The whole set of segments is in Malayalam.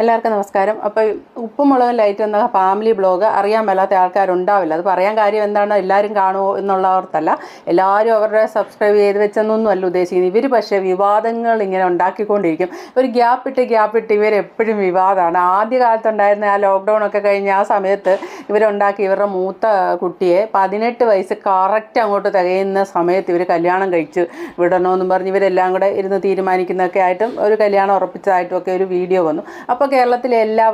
എല്ലാവർക്കും നമസ്കാരം. അപ്പോൾ ഉപ്പുമുളകും ലൈറ്റ് എന്ന ഫാമിലി ബ്ലോഗ് അറിയാൻ മേലാത്ത ആൾക്കാരുണ്ടാവില്ല. അത് പറയാൻ കാര്യം എന്താണ് എല്ലാവരും കാണുമോ എന്നുള്ളവർത്തല്ല എല്ലാവരും അവരുടെ സബ്സ്ക്രൈബ് ചെയ്ത് വെച്ചെന്നൊന്നും അല്ല ഉദ്ദേശിക്കുന്നത്. ഇവർ പക്ഷേ വിവാദങ്ങൾ ഇങ്ങനെ ഉണ്ടാക്കിക്കൊണ്ടിരിക്കും. ഒരു ഗ്യാപ്പ് ഇട്ട് ഗ്യാപ്പ് ഇട്ട് ഇവർ എപ്പോഴും വിവാദമാണ്. ആദ്യ കാലത്തുണ്ടായിരുന്ന ആ ലോക്ക്ഡൗൺ ഒക്കെ കഴിഞ്ഞ ആ സമയത്ത് ഇവരുണ്ടാക്കി ഇവരുടെ മൂത്ത കുട്ടിയെ പതിനെട്ട് വയസ്സ് കറക്റ്റ് അങ്ങോട്ട് തികയുന്ന സമയത്ത് ഇവർ കല്യാണം കഴിച്ച് വിടണമെന്നും പറഞ്ഞ് ഇവരെല്ലാം കൂടെ ഇരുന്ന് തീരുമാനിക്കുന്നതൊക്കെ ആയിട്ടും ഒരു കല്യാണം ഉറപ്പിച്ചതായിട്ടും ഒക്കെ ഒരു വീഡിയോ വന്നു. അപ്പോൾ കേരളത്തിലെ എല്ലാ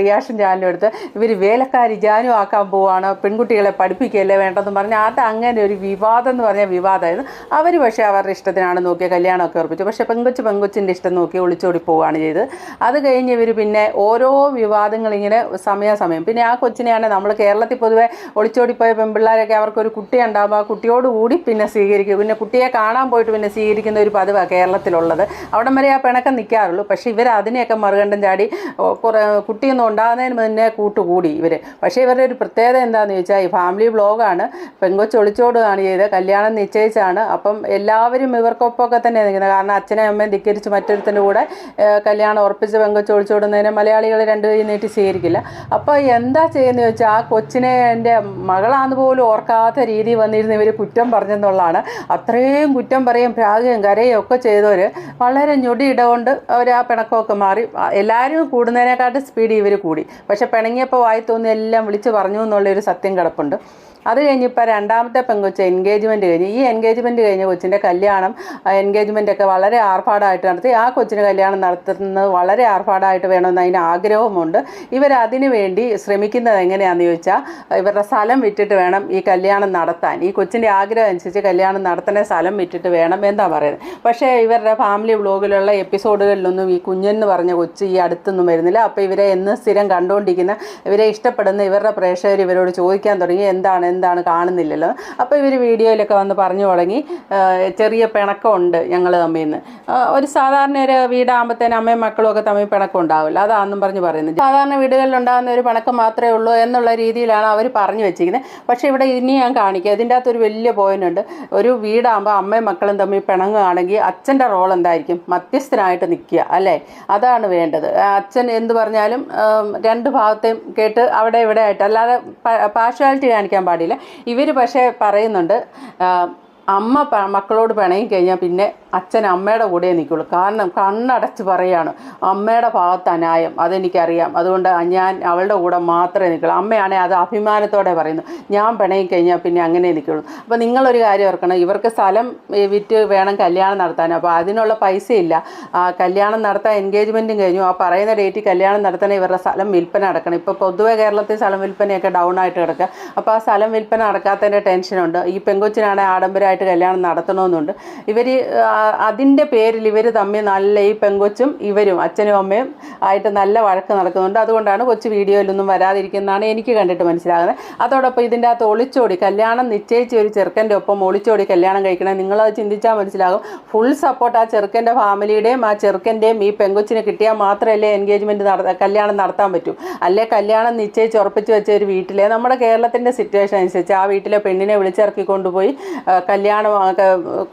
റിയാക്ഷൻ ചാനലും എടുത്ത് ഇവർ വേലക്കാരി ജാനു ആക്കാൻ പോവാണ് പെൺകുട്ടികളെ പഠിപ്പിക്കുകയല്ലേ വേണ്ടതെന്ന് പറഞ്ഞ് അത് അങ്ങനെ ഒരു വിവാദം എന്ന് പറഞ്ഞാൽ വിവാദമായിരുന്നു. അവർ പക്ഷേ അവരുടെ ഇഷ്ടത്തിനാണ് നോക്കിയ കല്യാണമൊക്കെ ഉറപ്പിച്ചു. പക്ഷേ പെങ്കൊച്ച് പെങ്കൊച്ചിന്റെ ഇഷ്ടം നോക്കി ഒളിച്ചോടി പോവുകയാണ് ചെയ്തത്. അത് കഴിഞ്ഞ് ഇവർ പിന്നെ ഓരോ വിവാദങ്ങളിങ്ങനെ സമയാസമയം പിന്നെ ആ കൊച്ചിനെയാണ് നമ്മൾ കേരളത്തിൽ പൊതുവെ ഒളിച്ചോടിപ്പോയ പെൺപിള്ളേരൊക്കെ അവർക്കൊരു കുട്ടി ഉണ്ടാകുമ്പോൾ ആ കുട്ടിയോടുകൂടി പിന്നെ സ്വീകരിക്കും. പിന്നെ കുട്ടിയെ കാണാൻ പോയിട്ട് പിന്നെ സ്വീകരിക്കുന്ന ഒരു പതിവാണ് കേരളത്തിലുള്ളത്. അവിടം വരെ ആ പിണക്കം നിൽക്കാറുള്ളൂ. പക്ഷേ ഇവർ അതിനെയൊക്കെ മറുകണ്ടം ചാടി കുറേ കുട്ടിയൊന്നും ഉണ്ടാകുന്നതിന് മുന്നേ കൂട്ടുകൂടി ഇവർ പക്ഷേ ഇവരുടെ ഒരു പ്രത്യേകത എന്താണെന്ന് ചോദിച്ചാൽ ഈ ഫാമിലി ബ്ലോഗാണ് പെങ്കൊച്ച് ഒളിച്ചോടുകയാണ് ചെയ്ത് കല്യാണം നിശ്ചയിച്ചാണ്. അപ്പം എല്ലാവരും ഇവർക്കൊപ്പമൊക്കെ തന്നെ നിൽക്കുന്നത്. കാരണം അച്ഛനെ അമ്മയും ധിക്കരിച്ച് മറ്റൊരുത്തിന്റെ കൂടെ കല്യാണം ഉറപ്പിച്ച് പെങ്കൊച്ച് ഒളിച്ചോടുന്നതിന് മലയാളികൾ രണ്ടു കൈ നീട്ടി സ്വീകരിക്കില്ല. അപ്പോൾ എന്താ ചെയ്യുന്നത് ചോദിച്ചാൽ ആ കൊച്ചിനെ എന്റെ മകളാന്ന് പോലും ഓർക്കാത്ത രീതി വന്നിരുന്ന്. ഇവർ കുറ്റം പറഞ്ഞെന്നുള്ളതാണ്. അത്രയും കുറ്റം പറയും പ്രാഗയും കരയും ഒക്കെ ചെയ്തവർ വളരെ ഞൊടി ഇടകൊണ്ട് അവർ ആ പിണക്കമൊക്കെ മാറി. എല്ലാവരും കൂടുന്നതിനെക്കാട്ടും സ്പീഡ് ഇവർ കൂടി. പക്ഷെ പിണങ്ങിയപ്പോൾ വായി തോന്നി എല്ലാം വിളിച്ച് പറഞ്ഞു എന്നുള്ളൊരു സത്യം കിടപ്പുണ്ട്. അത് കഴിഞ്ഞ് ഇപ്പോൾ രണ്ടാമത്തെ പെങ്കൊച്ച് എൻഗേജ്മെന്റ് കഴിഞ്ഞ് ഈ എൻഗേജ്മെന്റ് കഴിഞ്ഞ കൊച്ചിന്റെ കല്യാണം എൻഗേജ്മെന്റ് ഒക്കെ വളരെ ആർഭാടമായിട്ട് നടത്തി. ആ കൊച്ചിന് കല്യാണം നടത്തുന്നത് വളരെ ആർഭാടമായിട്ട് വേണമെന്ന് അതിന് ആഗ്രഹമുണ്ട് ഇവരതിനു വേണ്ടി ശ്രമിക്കുന്നത് എങ്ങനെയാണെന്ന് ചോദിച്ചാൽ ഇവരുടെ സ്ഥലം വിറ്റിട്ട് വേണം ഈ കല്യാണം നടത്താൻ. ഈ കൊച്ചിന്റെ ആഗ്രഹം അനുസരിച്ച് കല്യാണം നടത്തുന്ന സ്ഥലം വിറ്റിട്ട് വേണം എന്താ പറയുന്നത്. പക്ഷേ ഇവരുടെ ഫാമിലി വ്ലോഗിലുള്ള എപ്പിസോഡുകളിലൊന്നും ഈ കുഞ്ഞെന്ന് പറഞ്ഞ കൊച്ച് ഈ അടുത്തൊന്നും വരുന്നില്ല. അപ്പോൾ ഇവരെ എന്ന് സ്ഥിരം കണ്ടുകൊണ്ടിരിക്കുന്ന ഇവരെ ഇഷ്ടപ്പെടുന്ന ഇവരുടെ പ്രേക്ഷകർ ഇവരോട് ചോദിക്കാൻ തുടങ്ങി എന്താണ് എന്താണ് കാണുന്നില്ലല്ലോ. അപ്പോൾ ഇവർ വീഡിയോയിലൊക്കെ വന്ന് പറഞ്ഞു തുടങ്ങി ചെറിയ പിണക്കമുണ്ട് ഞങ്ങൾ തമ്മിൽ നിന്ന് ഒരു സാധാരണ ഒരു വീടാകുമ്പോഴത്തേനും അമ്മയും മക്കളും ഒക്കെ തമ്മിൽ പിണക്കം ഉണ്ടാവില്ല അതാണെന്നും പറഞ്ഞ് പറയുന്നത്. സാധാരണ വീടുകളിൽ ഉണ്ടാകുന്ന ഒരു പിണക്കം മാത്രമേ ഉള്ളൂ എന്നുള്ള രീതിയിലാണ് അവർ പറഞ്ഞു വെച്ചിരിക്കുന്നത്. പക്ഷേ ഇവിടെ ഇനി ഞാൻ കാണിക്കുക ഇതിന്റെ അകത്ത് ഒരു വലിയ പോയിന്റ് ഉണ്ട്. ഒരു വീടാകുമ്പോൾ അമ്മയും മക്കളും തമ്മിൽ പിണങ്ങുകയാണെങ്കിൽ അച്ഛന്റെ റോൾ എന്തായിരിക്കും? മധ്യസ്ഥനായിട്ട് നിൽക്കുക അല്ലേ? അതാണ് വേണ്ടത്. അച്ഛൻ എന്ത് പറഞ്ഞാലും രണ്ട് ഭാഗത്തെയും കേട്ട് അവിടെ ഇവിടെ ആയിട്ട്. അല്ലാതെ പാർഷ്വാലിറ്റി കാണിക്കാൻ പാടില്ല. ഇവർ പക്ഷേ പറയുന്നുണ്ട് അമ്മ മക്കളോട് പിണങ്ങി കഴിഞ്ഞാൽ പിന്നെ അച്ഛൻ അമ്മയുടെ കൂടെ നിൽക്കുള്ളൂ കാരണം കണ്ണടച്ച് പറയാണ് അമ്മയുടെ ഭാഗത്ത് അനായം അതെനിക്കറിയാം. അതുകൊണ്ട് ഞാൻ അവളുടെ കൂടെ മാത്രമേ നിൽക്കുള്ളൂ അമ്മയാണെങ്കിൽ അത് അഭിമാനത്തോടെ പറയുന്നു ഞാൻ പിണങ്ങി കഴിഞ്ഞാൽ പിന്നെ അങ്ങനെ നിൽക്കുള്ളൂ അപ്പോൾ നിങ്ങളൊരു കാര്യം ഓർക്കണം ഇവർക്ക് സ്ഥലം വിറ്റ് വേണം കല്യാണം നടത്താൻ. അപ്പോൾ അതിനുള്ള പൈസയില്ല. കല്യാണം നടത്താൻ എൻഗേജ്മെന്റും കഴിഞ്ഞു. ആ പറയുന്ന ഡേറ്റിൽ കല്യാണം നടത്താൻ ഇവരുടെ സ്ഥലം വിൽപ്പന നടക്കണം. ഇപ്പോൾ പൊതുവെ കേരളത്തിൽ സ്ഥലം വിൽപ്പനയൊക്കെ ഡൗൺ ആയിട്ട് കിടക്കുക. അപ്പോൾ ആ സ്ഥലം വിൽപ്പന നടക്കാത്തതിന്റെ ടെൻഷനുണ്ട്. ഈ പെങ്കൊച്ചിനാണെങ്കിൽ ആഡംബരമായിട്ട് കല്യാണം നടത്തണമെന്നുണ്ട്. ഇവർ അതിന്റെ പേരിൽ ഇവർ തമ്മിൽ നല്ല ഈ പെങ്കൊച്ചും ഇവരും അച്ഛനും അമ്മയും ആയിട്ട് നല്ല വഴക്ക് നടക്കുന്നുണ്ട്. അതുകൊണ്ടാണ് കൊച്ചു വീഡിയോയിലൊന്നും വരാതിരിക്കുന്നതാണ് എനിക്ക് കണ്ടിട്ട് മനസ്സിലാകുന്നത്. അതോടൊപ്പം ഇതിന്റെ അകത്ത് ഒളിച്ചോടി കല്യാണം നിശ്ചയിച്ച ഒരു ചെറുക്കന്റെ ഒപ്പം ഒളിച്ചോടി കല്യാണം കഴിക്കണം. നിങ്ങളത് ചിന്തിച്ചാൽ മനസ്സിലാകും. ഫുൾ സപ്പോർട്ട് ആ ചെറുക്കന്റെ ഫാമിലിയുടെയും ആ ചെറുക്കന്റെയും ഈ പെങ്കൊച്ചിന് കിട്ടിയാൽ മാത്രമല്ലേ എൻഗേജ്മെന്റ് നട കല്യാണം നടത്താൻ പറ്റൂ. അല്ലെ കല്യാണം നിശ്ചയിച്ച് ഉറപ്പിച്ച് വെച്ച ഒരു വീട്ടിലെ നമ്മുടെ കേരളത്തിന്റെ സിറ്റുവേഷൻ അനുസരിച്ച് ആ വീട്ടിലെ പെണ്ണിനെ വിളിച്ചിറക്കി കൊണ്ടുപോയി ആ, കല്യാണം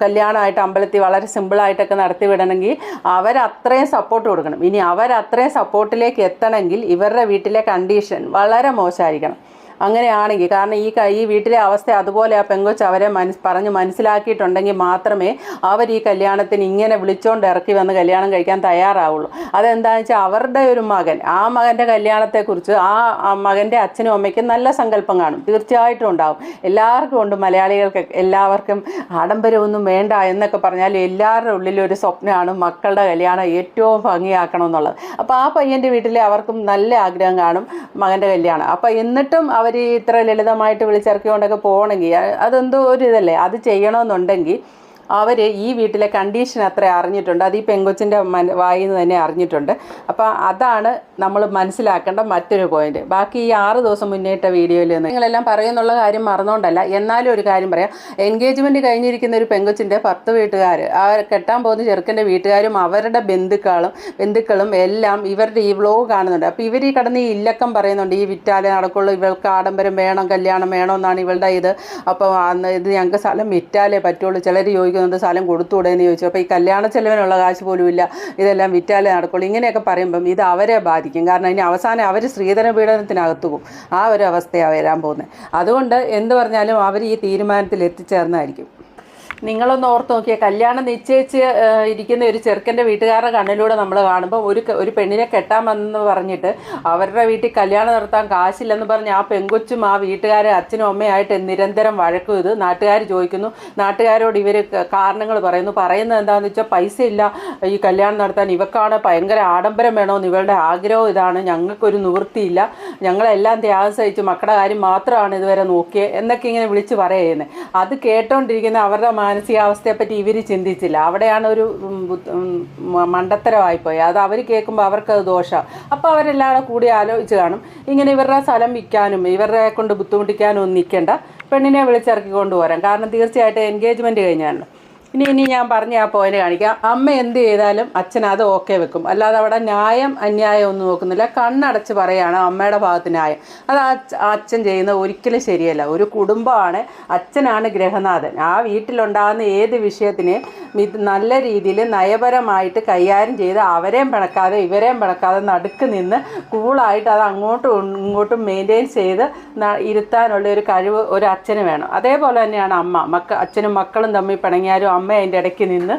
കല്യാണമായിട്ട് അമ്പലത്തിൽ വളരെ സിമ്പിളായിട്ടൊക്കെ നടത്തി വിടണമെങ്കിൽ അവരത്രയും സപ്പോർട്ട് കൊടുക്കണം. ഇനി അവരത്രയും സപ്പോർട്ടിലേക്ക് എത്തണമെങ്കിൽ ഇവരുടെ വീട്ടിലെ കണ്ടീഷൻ വളരെ മോശമായിരിക്കണം. അങ്ങനെയാണെങ്കിൽ കാരണം ഈ ഈ വീട്ടിലെ അവസ്ഥ അതുപോലെ ആ പെങ്കൊച്ച് അവരെ മനസ് പറഞ്ഞ് മനസ്സിലാക്കിയിട്ടുണ്ടെങ്കിൽ മാത്രമേ അവർ ഈ കല്യാണത്തിന് ഇങ്ങനെ വിളിച്ചോണ്ട് ഇറക്കി വന്ന് കല്യാണം കഴിക്കാൻ തയ്യാറാവുള്ളൂ. അതെന്താണെന്ന് വെച്ചാൽ അവരുടെ ഒരു മകൻ ആ മകന്റെ കല്യാണത്തെക്കുറിച്ച് ആ മകന്റെ അച്ഛനും അമ്മയ്ക്കും നല്ല സങ്കല്പം കാണും. തീർച്ചയായിട്ടും ഉണ്ടാവും. എല്ലാവർക്കും ഉണ്ട് മലയാളികൾക്ക് എല്ലാവർക്കും ആഡംബരമൊന്നും വേണ്ട എന്നൊക്കെ പറഞ്ഞാൽ എല്ലാവരുടെ ഉള്ളിലും ഒരു സ്വപ്നമാണ് മക്കളുടെ കല്യാണം ഏറ്റവും ഭംഗിയാക്കണം എന്നുള്ളത് അപ്പോൾ ആ പയ്യന്റെ വീട്ടിൽ അവർക്കും നല്ല ആഗ്രഹം കാണും മകന്റെ കല്യാണം. അപ്പോൾ എന്നിട്ടും അവർ ഇത്ര ലളിതമായിട്ട് വിളിച്ചിറക്കിക്കൊണ്ടൊക്കെ പോകണമെങ്കിൽ അതെന്തോ ഒരു ഇതല്ലേ? അത് ചെയ്യണമെന്നുണ്ടെങ്കിൽ അവർ ഈ വീട്ടിലെ കണ്ടീഷൻ അത്ര അറിഞ്ഞിട്ടുണ്ട്. അത് ഈ പെങ്കൊച്ചിന്റെ മന വായിൽ നിന്ന് തന്നെ അറിഞ്ഞിട്ടുണ്ട്. അപ്പോൾ അതാണ് നമ്മൾ മനസ്സിലാക്കേണ്ട മറ്റൊരു പോയിന്റ് ബാക്കി ഈ ആറ് ദിവസം മുന്നേറ്റ വീഡിയോയിൽ നിന്ന് നിങ്ങളെല്ലാം പറയുന്നുള്ള കാര്യം മറന്നുകൊണ്ടല്ല എന്നാലും ഒരു കാര്യം പറയാം. എൻഗേജ്മെന്റ് കഴിഞ്ഞിരിക്കുന്ന ഒരു പെങ്കൊച്ചിന്റെ പത്ത് വീട്ടുകാർ ആ കെട്ടാൻ പോകുന്ന ചെറുക്കന്റെ വീട്ടുകാരും അവരുടെ ബന്ധുക്കളും ബന്ധുക്കളും എല്ലാം ഇവരുടെ ഈ വ്ലോഗ് കാണുന്നുണ്ട്. അപ്പോൾ ഇവർ ഈ കടന്ന് ഈ ഇല്ലക്കം പറയുന്നുണ്ട്. ഈ വിറ്റാലെ നടക്കുള്ളൂ ഇവൾക്ക് ആഡംബരം വേണം കല്യാണം വേണം എന്നാണ് ഇവളുടെ ഇത്. അപ്പോൾ ഇത് ഞങ്ങൾക്ക് സ്ഥലം വിറ്റാലേ പറ്റുള്ളൂ. ചിലർ ചോദിക്കും ചോദിക്കുന്നുണ്ട് സ്ഥലം കൊടുത്തുകൂടെ എന്ന് ചോദിച്ചു. അപ്പോൾ ഈ കല്യാണ ചെലവിനുള്ള കാശ് പോലും ഇല്ല. ഇതെല്ലാം വിറ്റാലേ നടക്കുള്ളൂ. ഇങ്ങനെയൊക്കെ പറയുമ്പം ഇത് അവരെ ബാധിക്കും. കാരണം ഇനി അവസാനം അവർ സ്ത്രീധന പീഡനത്തിനകത്ത് പോകും. ആ ഒരു അവസ്ഥയാണ് വരാൻ പോകുന്നത്. അതുകൊണ്ട് എന്ത് പറഞ്ഞാലും അവർ ഈ തീരുമാനത്തിൽ എത്തിച്ചേർന്നായിരിക്കും. നിങ്ങളൊന്ന് ഓർത്ത് നോക്കിയാൽ കല്യാണം നിശ്ചയിച്ച് ഇരിക്കുന്ന ഒരു ചെറുക്കന്റെ വീട്ടുകാരുടെ കണ്ണിലൂടെ നമ്മൾ കാണുമ്പോൾ ഒരു ഒരു പെണ്ണിനെ കെട്ടാമെന്ന് പറഞ്ഞിട്ട് അവരുടെ വീട്ടിൽ കല്യാണം നടത്താൻ കാശില്ലെന്ന് പറഞ്ഞ് ആ പെങ്കൊച്ചും ആ വീട്ടുകാരെ അച്ഛനും അമ്മയായിട്ട് നിരന്തരം വഴക്കും ഇത്. നാട്ടുകാർ ചോദിക്കുന്നു നാട്ടുകാരോട് ഇവർ കാരണങ്ങൾ പറയുന്നു. പറയുന്നത് എന്താണെന്ന് വെച്ചാൽ പൈസ ഇല്ല. ഈ കല്യാണം നടത്താൻ ഇവക്കാണ് ഭയങ്കര ആഡംബരം വേണോ ഇവളുടെ ആഗ്രഹം ഇതാണ്. ഞങ്ങൾക്കൊരു നിവൃത്തിയില്ല ഞങ്ങളെല്ലാം ത്യാഗം സഹിച്ച്. മക്കളുടെ കാര്യം മാത്രമാണ് ഇതുവരെ നോക്കിയത് എന്നൊക്കെ ഇങ്ങനെ വിളിച്ച് പറയുന്നത് അത് കേട്ടോണ്ടിരിക്കുന്ന അവരുടെ മാനസികാവസ്ഥയെപ്പറ്റി ഇവർ ചിന്തിച്ചില്ല. അവിടെയാണ് ഒരു മണ്ടത്തരമായിപ്പോയി. അത് അവർ കേൾക്കുമ്പോൾ അവർക്കത് ദോഷമാണ് അപ്പോൾ അവരെല്ലാം കൂടി ആലോചിച്ച് കാണും. ഇങ്ങനെ ഇവരുടെ സ്ഥലം വിൽക്കാനും ഇവരുടെ കൊണ്ട് ബുദ്ധിമുട്ടിക്കാനും ഒന്നും നിൽക്കേണ്ട. പെണ്ണിനെ വിളിച്ചിറക്കി കൊണ്ടുപോരാം കാരണം തീർച്ചയായിട്ടും എൻഗേജ്മെന്റ് കഴിഞ്ഞാണ്. ഇനി ഇനി ഞാൻ പറഞ്ഞ ആ പോയിന്റ് കാണിക്കാം. അമ്മ എന്ത് ചെയ്താലും അച്ഛൻ അത് ഓക്കെ വെക്കും. അല്ലാതെ അവിടെ ന്യായം അന്യായം ഒന്നും നോക്കുന്നില്ല. കണ്ണടച്ച് പറയാണ് അമ്മയുടെ ഭാഗത്ത് ന്യായം. അത് അച്ഛൻ ചെയ്യുന്നത് ഒരിക്കലും ശരിയല്ല. ഒരു കുടുംബമാണ്. അച്ഛനാണ് ഗ്രഹനാഥൻ. ആ വീട്ടിലുണ്ടാകുന്ന ഏത് വിഷയത്തിന് നല്ല രീതിയിൽ നയപരമായിട്ട് കൈകാര്യം ചെയ്ത് അവരെയും പിണക്കാതെ ഇവരെയും പിണക്കാതെ നടുക്ക് നിന്ന് കൂളായിട്ട് അത് അങ്ങോട്ടും ഇങ്ങോട്ടും മെയിന്റെയിൻ ചെയ്ത് ഇരുത്താനുള്ള ഒരു കഴിവ് ഒരു അച്ഛന് വേണം. അതേപോലെ തന്നെയാണ് അമ്മ. മക്ക അച്ഛനും മക്കളും തമ്മിൽ പിണങ്ങിയാലും അമ്മ അതിന്റെ ഇടയ്ക്ക് നിന്ന്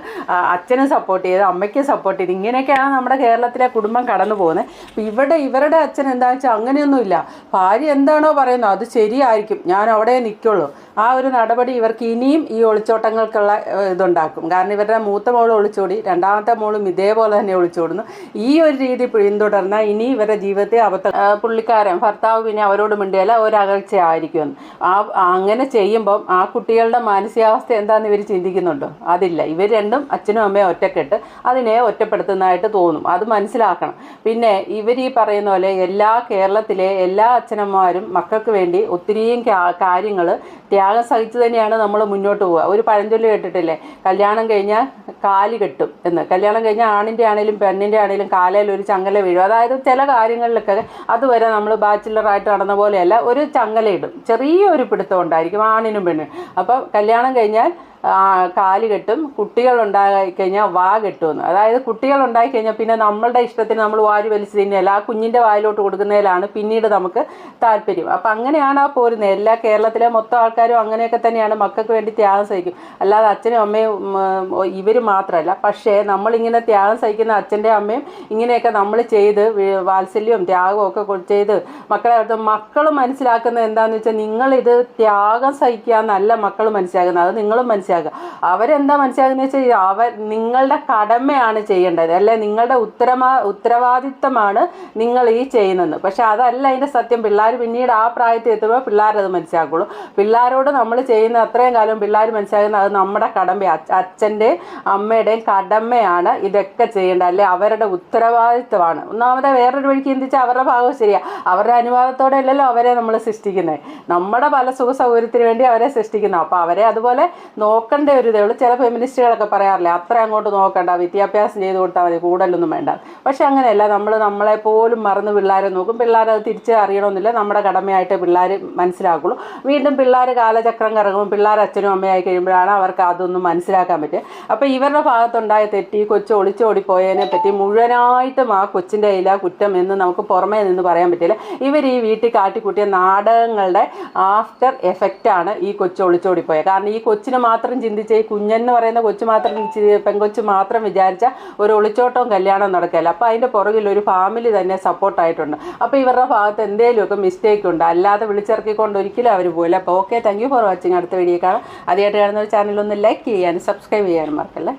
അച്ഛനും സപ്പോർട്ട് ചെയ്ത് അമ്മയ്ക്കും സപ്പോർട്ട് ചെയ്ത് ഇങ്ങനെയൊക്കെയാണ് നമ്മുടെ കേരളത്തിലെ കുടുംബം കടന്നു പോകുന്നത്. അപ്പം ഇവിടെ ഇവരുടെ അച്ഛൻ എന്താണെന്ന് വെച്ചാൽ അങ്ങനെയൊന്നുമില്ല. ഭാര്യ എന്താണോ പറയുന്നത് അത് ശരിയായിരിക്കും. ഞാൻ അവിടെ നിൽക്കുള്ളൂ. ആ ഒരു നടപടി ഇവർക്ക് ഇനിയും ഈ ഒളിച്ചോട്ടങ്ങൾക്കുള്ള ഇതുണ്ടാക്കും. കാരണം ഇവരുടെ മൂത്ത മോൾ ഒളിച്ചോടി രണ്ടാമത്തെ മോളും ഇതേപോലെ തന്നെ ഒളിച്ചോടുന്നു. ഈ ഒരു രീതി പിന്തുടർന്നാൽ ഇനി ഇവരുടെ ജീവിതത്തെ അബദ്ധം പുള്ളിക്കാരൻ ഭർത്താവ് പിന്നെ അവരോട് മിണ്ടിയല്ല ഒരകർച്ചയായിരിക്കും ആ അങ്ങനെ ചെയ്യുമ്പം ആ കുട്ടികളുടെ മാനസികാവസ്ഥ എന്താണെന്ന് ഇവർ ചിന്തിക്കുന്നുണ്ടോ? അതില്ല. ഇവർ രണ്ടും അച്ഛനും അമ്മയും ഒറ്റക്കെട്ട് അതിനെ ഒറ്റപ്പെടുത്തുന്നതായിട്ട് തോന്നും. അത് മനസ്സിലാക്കണം. പിന്നെ ഇവർ ഈ പറയുന്ന പോലെ എല്ലാ കേരളത്തിലെ എല്ലാ അച്ഛനമ്മമാരും മക്കൾക്ക് വേണ്ടി ഒത്തിരിയും കാര്യങ്ങൾ ത്യാഗം സഹിച്ചു തന്നെയാണ് നമ്മൾ മുന്നോട്ട് പോവുക. ഒരു പഴഞ്ചൊല്ല് കേട്ടിട്ടില്ലേ? കല്യാണം കഴിഞ്ഞാൽ കാൽ കെട്ടും എന്ന്. കല്യാണം കഴിഞ്ഞാൽ ആണിന്റെ ആണെങ്കിലും പെണ്ണിന്റെ ആണെങ്കിലും കാലയിൽ ഒരു ചങ്ങല വീഴും. അതായത് ചില കാര്യങ്ങളിലൊക്കെ അതുവരെ നമ്മൾ ബാച്ചിലറായിട്ട് നടന്ന പോലെയല്ല ഒരു ചങ്ങല ഇടും ചെറിയൊരു പിടുത്തം ഉണ്ടായിരിക്കും ആണിനും പെണ്ണിനും. അപ്പോൾ കല്യാണം കഴിഞ്ഞാൽ കാൽ കെട്ടും കുട്ടികൾ ഉണ്ടായി കഴിഞ്ഞാൽ വാ കെട്ടുമെന്ന്. അതായത് കുട്ടികൾ ഉണ്ടായി കഴിഞ്ഞാൽ പിന്നെ നമ്മളുടെ ഇഷ്ടത്തിന് നമ്മൾ വാരി വലിച്ചു തന്നെയല്ല ആ കുഞ്ഞിന്റെ വായിലോട്ട് കൊടുക്കുന്നതിലാണ് പിന്നീട് നമുക്ക് താല്പര്യം. അപ്പം അങ്ങനെയാണ് ആ പോരുന്നത്. എല്ലാ കേരളത്തിലെ മൊത്തം ആൾക്കാരും അങ്ങനെയൊക്കെ തന്നെയാണ് മക്കൾക്ക് വേണ്ടി ത്യാഗം സഹിക്കും. അല്ലാതെ അച്ഛനും അമ്മയും ഇവർ മാത്രമല്ല. പക്ഷേ നമ്മളിങ്ങനെ ത്യാഗം സഹിക്കുന്ന അച്ഛന്റെ അമ്മയും ഇങ്ങനെയൊക്കെ നമ്മൾ ചെയ്ത് വാത്സല്യവും ത്യാഗവും ഒക്കെ ചെയ്ത് മക്കളെ മക്കൾ മനസ്സിലാക്കുന്നത് എന്താണെന്ന് വെച്ചാൽ നിങ്ങളിത് ത്യാഗം സഹിക്കുക എന്നല്ല മക്കൾ മനസ്സിലാക്കുന്നത്. അത് നിങ്ങളും മനസ്സിലാക്കുക അവരെന്താ മനസ്സിലാക്കുന്നത് വെച്ചാൽ അവർ നിങ്ങളുടെ കടമയാണ് ചെയ്യേണ്ടത്. അല്ലെ? നിങ്ങളുടെ ഉത്തരമാ ഉത്തരവാദിത്തമാണ് നിങ്ങൾ ഈ ചെയ്യുന്നത്. പക്ഷെ അതല്ല അതിന്റെ സത്യം. പിള്ളേർ പിന്നീട് ആ പ്രായത്തിൽ എത്തുമ്പോൾ പിള്ളേരത് മനസ്സിലാക്കുള്ളൂ. പിള്ളേരോട് നമ്മൾ ചെയ്യുന്ന അത്രയും കാലം പിള്ളേർ മനസ്സിലാക്കുന്ന അത് നമ്മുടെ കടമ അച്ഛന്റെ അമ്മയുടെയും കടമയാണ് ഇതൊക്കെ ചെയ്യേണ്ടത്. അല്ലെ? അവരുടെ ഉത്തരവാദിത്തമാണ് ഒന്നാമത് വേറൊരു വഴിക്ക് ചിന്തിച്ചാൽ അവരുടെ ഭാഗം ശരിയാ. അവരുടെ അനുവാദത്തോടെ അല്ലല്ലോ അവരെ നമ്മൾ സൃഷ്ടിക്കുന്നത്. നമ്മുടെ പല സുഖ സൗകര്യത്തിന് വേണ്ടി അവരെ സൃഷ്ടിക്കുന്നു. അപ്പോൾ അവരെ അതുപോലെ നോക്കേണ്ട ഒരു ഇതേ ഉള്ളൂ. ചില ഫെമിനിസ്റ്റുകളൊക്കെ പറയാറില്ലേ അത്ര അങ്ങോട്ട് നോക്കണ്ട വിദ്യാഭ്യാസം ചെയ്ത് കൊടുത്താൽ മതി കൂടുതലൊന്നും വേണ്ട. പക്ഷെ അങ്ങനെയല്ല നമ്മൾ നമ്മളെ പോലും മറന്ന് പിള്ളേരെ നോക്കും. പിള്ളേരെ അത് തിരിച്ച് അറിയണമെന്നില്ല നമ്മുടെ കടമയായിട്ട് പിള്ളേർ മനസ്സിലാക്കുള്ളൂ. വീണ്ടും പിള്ളേർ കാലചക്രം കറങ്ങും പിള്ളേർ അച്ഛനും അമ്മയായി കഴിയുമ്പോഴാണ് അവർക്ക് അതൊന്നും മനസ്സിലാക്കാൻ പറ്റുക. അപ്പോൾ ഇവരുടെ ഭാഗത്തുണ്ടായ തെറ്റി കൊച്ചു ഒളിച്ചോടിപ്പോയതിനെ പറ്റി മുഴുവനായിട്ടും ആ കൊച്ചിന്റെ ഇല കുറ്റം എന്ന് നമുക്ക് പുറമേ നിന്ന് പറയാൻ പറ്റില്ല. ഇവർ ഈ വീട്ടിൽ കാട്ടിക്കൂട്ടിയ നാടകങ്ങളുടെ ആഫ്റ്റർ എഫക്റ്റാണ് ഈ കൊച്ചു ഒളിച്ചോടിപ്പോയത്. കാരണം ഈ കൊച്ചിന് മാത്രം ചിന്തിച്ച ഈ കുഞ്ഞെന്ന് പറയുന്ന കൊച്ചു മാത്രം പെങ്കൊച്ചു മാത്രം വിചാരിച്ച ഒരു ഒളിച്ചോട്ടവും കല്യാണം നടക്കില്ല അപ്പോൾ അതിന്റെ പുറകിൽ ഒരു ഫാമിലി തന്നെ സപ്പോർട്ടായിട്ടുണ്ട്. അപ്പോൾ ഇവരുടെ ഭാഗത്ത് എന്തെങ്കിലുമൊക്കെ മിസ്റ്റേക്ക് ഉണ്ട് അല്ലാതെ വിളിച്ചിറക്കിക്കൊണ്ട് ഒരിക്കലും അവർ പോയില്ല അപ്പോൾ ഓക്കെ താങ്ക് ഫോർ വാച്ചിങ് അടുത്ത വീഡിയോ കാണാം. ആദ്യമായിട്ട് കാണുന്ന ഒരു ചാനലൊന്ന് ലൈക്ക് ചെയ്യാനും സബ്സ്ക്രൈബ് ചെയ്യാനും മറക്കല്ലേ?